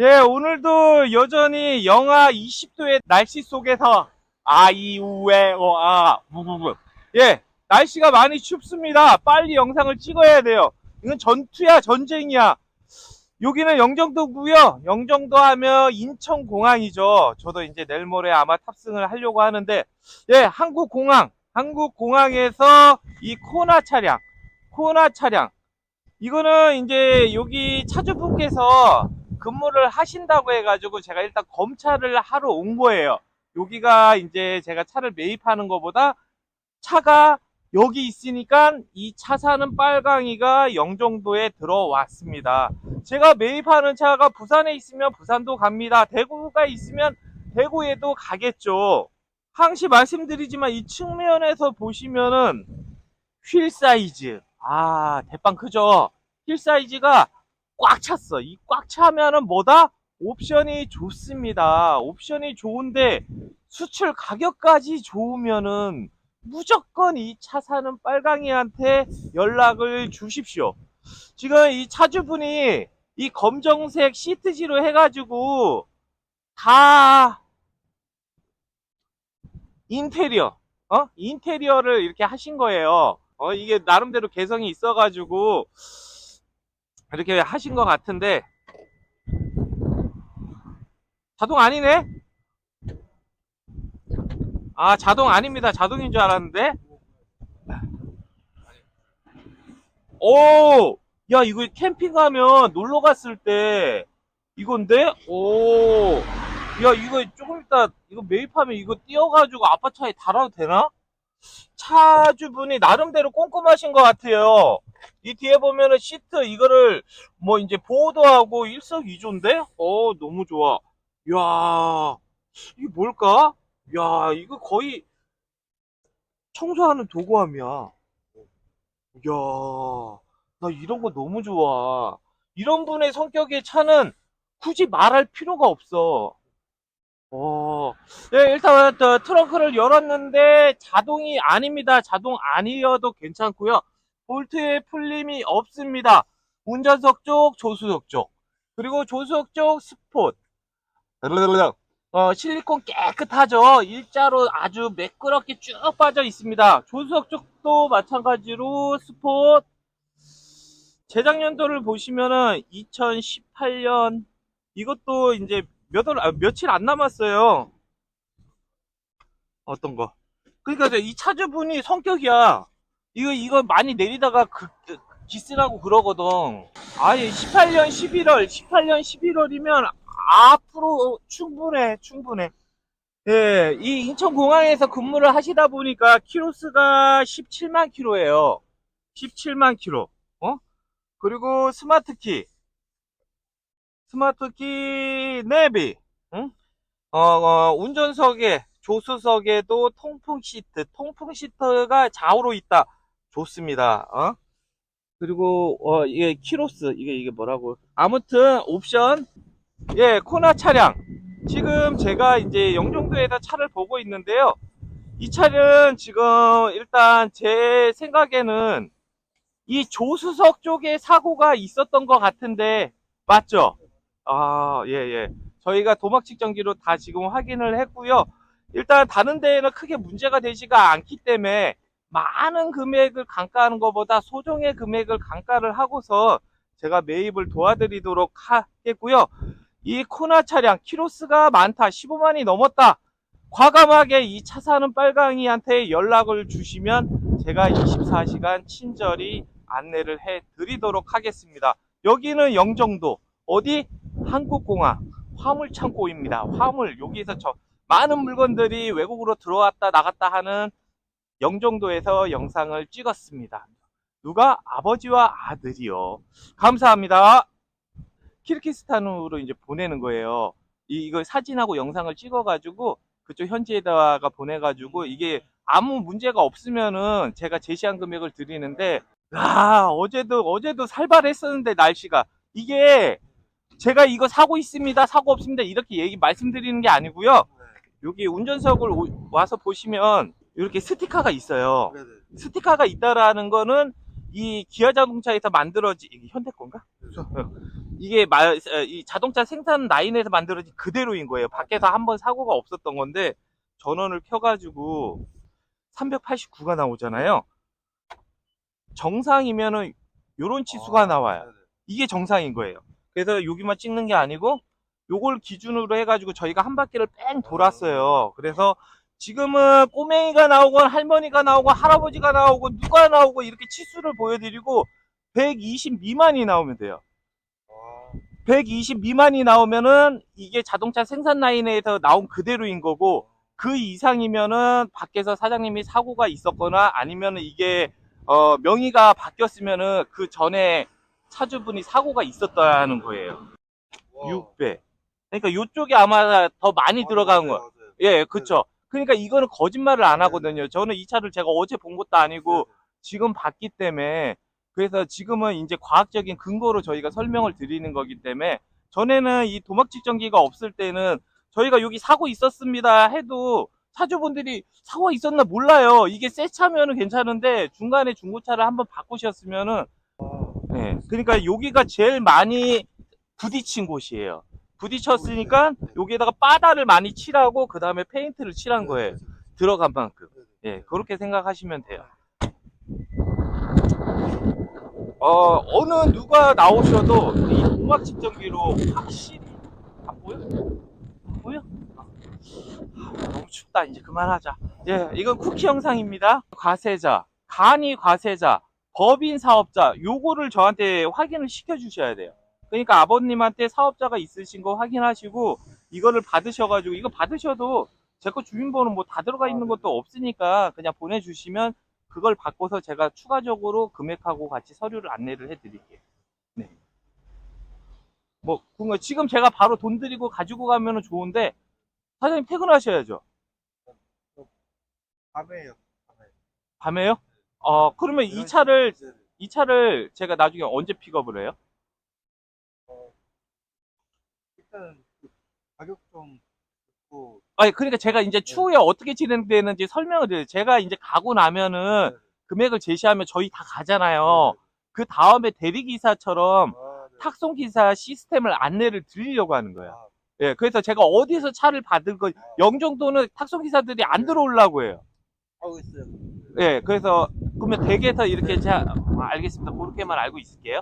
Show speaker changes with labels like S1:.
S1: 예, 오늘도 여전히 영하 20도의 날씨 속에서 아이우에 어아 무부부 예, 날씨가 많이 춥습니다. 빨리 영상을 찍어야 돼요. 이건 전투야, 전쟁이야. 여기는 영종도고요. 영종도 하면 인천공항이죠. 저도 이제 내일 모레 아마 탑승을 하려고 하는데 예, 한국공항, 한국공항에서 이 코나 차량, 코나 차량 이거는 이제 여기 차주분께서 근무를 하신다고 해가지고 제가 일단 검찰을 하러 온 거예요. 여기가 이제 제가 차를 매입하는 것보다 차가 여기 있으니까 이 차 사는 빨강이가 영종도에 들어왔습니다. 제가 매입하는 차가 부산에 있으면 부산도 갑니다. 대구가 있으면 대구에도 가겠죠. 항시 말씀드리지만 이 측면에서 보시면은 휠 사이즈. 아, 대빵 크죠? 휠 사이즈가 꽉 찼어. 이 꽉 차면은 뭐다? 옵션이 좋습니다. 옵션이 좋은데 수출 가격까지 좋으면은 무조건 이 차 사는 빨강이한테 연락을 주십시오. 지금 이 차주분이 이 검정색 시트지로 해가지고 다 인테리어, 어? 인테리어를 이렇게 하신 거예요. 어, 이게 나름대로 개성이 있어가지고 이렇게 하신 것 같은데 자동 아니네? 아 자동 아닙니다 자동인 줄 알았는데 오! 야 이거 캠핑 가면 놀러 갔을 때 이건데? 오! 야 이거 조금 이따 이거 매입하면 이거 띄워가지고 아빠 차에 달아도 되나? 차주분이 나름대로 꼼꼼하신 것 같아요. 이 뒤에 보면은 시트 이거를 뭐 이제 보호도 하고 일석이조인데? 어 너무 좋아. 이야 이게 뭘까? 야 이거 거의 청소하는 도구함이야. 이야 나 이런 거 너무 좋아. 이런 분의 성격의 차는 굳이 말할 필요가 없어. 어, 네, 일단 저 트렁크를 열었는데 자동이 아닙니다. 자동 아니어도 괜찮고요. 볼트에 풀림이 없습니다. 운전석 쪽, 조수석 쪽. 그리고 조수석 쪽 스폿. 어, 실리콘 깨끗하죠. 일자로 아주 매끄럽게 쭉 빠져 있습니다. 조수석 쪽도 마찬가지로 스폿. 제작 연도를 보시면은 2018년 이것도 이제 몇 월, 아, 며칠 안 남았어요. 어떤 거. 그러니까 이 차주분이 성격이야. 이거, 이거 많이 내리다가 그, 그, 기스라고 그러거든. 아예 18년 11월, 18년 11월이면 앞으로 충분해, 충분해. 예, 이 인천공항에서 근무를 하시다 보니까 키로수가 17만 킬로예요. 17만 킬로. 어? 그리고 스마트키. 스마트키 내비, 응? 어, 어, 운전석에, 조수석에도 통풍 시트, 통풍 시트가 좌우로 있다. 좋습니다. 어? 그리고, 어, 이게 키로스, 이게, 이게 뭐라고. 아무튼, 옵션, 예, 코나 차량. 지금 제가 이제 영종도에서 차를 보고 있는데요. 이 차는 지금 일단 제 생각에는 이 조수석 쪽에 사고가 있었던 것 같은데, 맞죠? 아, 예, 예. 저희가 도막 측정기로 다 지금 확인을 했고요. 일단 다른 데에는 크게 문제가 되지가 않기 때문에 많은 금액을 감가하는 것보다 소정의 금액을 감가를 하고서 제가 매입을 도와드리도록 하겠고요. 이 코나 차량 키로수가 많다. 15만이 넘었다. 과감하게 이 차 사는 빨강이한테 연락을 주시면 제가 24시간 친절히 안내를 해 드리도록 하겠습니다. 여기는 영종도. 어디? 한국공항 화물창고입니다. 화물 여기에서 저 많은 물건들이 외국으로 들어왔다 나갔다 하는 영종도에서 영상을 찍었습니다. 누가 아버지와 아들이요. 감사합니다. 키르키스탄으로 이제 보내는 거예요. 이, 이걸 사진하고 영상을 찍어가지고 그쪽 현지에다가 보내가지고 이게 아무 문제가 없으면은 제가 제시한 금액을 드리는데 아 어제도 어제도 살벌했었는데 날씨가 이게 제가 이거 사고 있습니다, 사고 없습니다 이렇게 얘기 말씀드리는 게 아니고요. 여기 운전석을 오- 와서 보시면 이렇게 스티커가 있어요.
S2: 네네.
S1: 스티커가 있다라는 거는 이 기아 자동차에서 만들어진 이게 현대 건가?
S2: 그렇죠.
S1: 이게 마- 어, 이 자동차 생산 라인에서 만들어진 그대로인 거예요. 밖에서 한 번 사고가 없었던 건데 전원을 켜가지고 389가 나오잖아요. 정상이면은 요런 치수가 나와요.
S2: 네네.
S1: 이게 정상인 거예요. 그래서 여기만 찍는 게 아니고 요걸 기준으로 해가지고 저희가 한 바퀴를 뺑 돌았어요. 그래서 지금은 꼬맹이가 나오건 할머니가 나오고 할아버지가 나오고 누가 나오고 이렇게 치수를 보여드리고 120 미만이 나오면 돼요.
S2: 아,
S1: 120 미만이 나오면은 이게 자동차 생산 라인에서 나온 그대로인 거고 그 이상이면은 밖에서 사장님이 사고가 있었거나 아니면은 이게 어, 명의가 바뀌었으면은 그 전에 차주분이 사고가 있었다는 거예요.
S2: 와.
S1: 6배. 그러니까 요쪽에 아마 더 많이
S2: 아,
S1: 들어간
S2: 맞아요,
S1: 거.
S2: 맞아요.
S1: 예, 그쵸. 그러니까 이거는 거짓말을 안
S2: 네,
S1: 하거든요. 저는 이 차를 제가 어제 본 것도 아니고
S2: 네네.
S1: 지금 봤기 때문에 그래서 지금은 이제 과학적인 근거로 저희가 설명을 드리는 거기 때문에 전에는 이 도막 측정기가 없을 때는 저희가 여기 사고 있었습니다 해도 차주분들이 사고 있었나 몰라요. 이게 새 차면은 괜찮은데 중간에 중고차를 한번 바꾸셨으면은
S2: 아,
S1: 예. 그러니까 여기가 제일 많이 부딪힌 곳이에요. 부딪혔으니까
S2: 네.
S1: 여기에다가 바다를 많이 칠하고 그 다음에 페인트를 칠한 거예요. 들어간 만큼. 예, 그렇게 생각하시면 돼요. 어, 어느 누가 나오셔도 이 동막 측정기로 확실히 안 보여? 안 보여? 아, 너무 춥다. 이제 그만하자. 예, 이건 쿠키 영상입니다. 과세자, 간이 과세자, 법인 사업자, 요거를 저한테 확인을 시켜 주셔야 돼요. 그러니까 아버님한테 사업자가 있으신 거 확인하시고 이거를 받으셔가지고 이거 받으셔도 제 거 주민번호 뭐 다 들어가 있는 것도 없으니까 그냥 보내주시면 그걸 바꿔서 제가 추가적으로 금액하고 같이 서류를 안내를 해드릴게요. 네. 뭐 그거 지금 제가 바로 돈 드리고 가지고 가면은 좋은데 사장님 퇴근하셔야죠.
S2: 밤에요. 밤에.
S1: 밤에요? 어 그러면 이 차를. 이 차를 제가 나중에 언제 픽업을 해요?
S2: 어, 일단 그 가격 좀 듣고
S1: 아니 그러니까 제가 이제 추후에 어떻게 진행되는지 설명을 드려요. 제가 이제 가고 나면은
S2: 네네.
S1: 금액을 제시하면 저희 다 가잖아요. 그 다음에 대리기사처럼
S2: 아, 네.
S1: 탁송기사 시스템을 안내를 드리려고 하는 거예요.
S2: 아,
S1: 예, 그래서 제가 어디서 차를 받을 거, 영종도는 탁송기사들이 안 들어오려고 해요.
S2: 하고 있어요.
S1: 예, 그래서, 그러면 댁에서 이렇게, 자, 아, 알겠습니다. 그렇게만 알고 있을게요.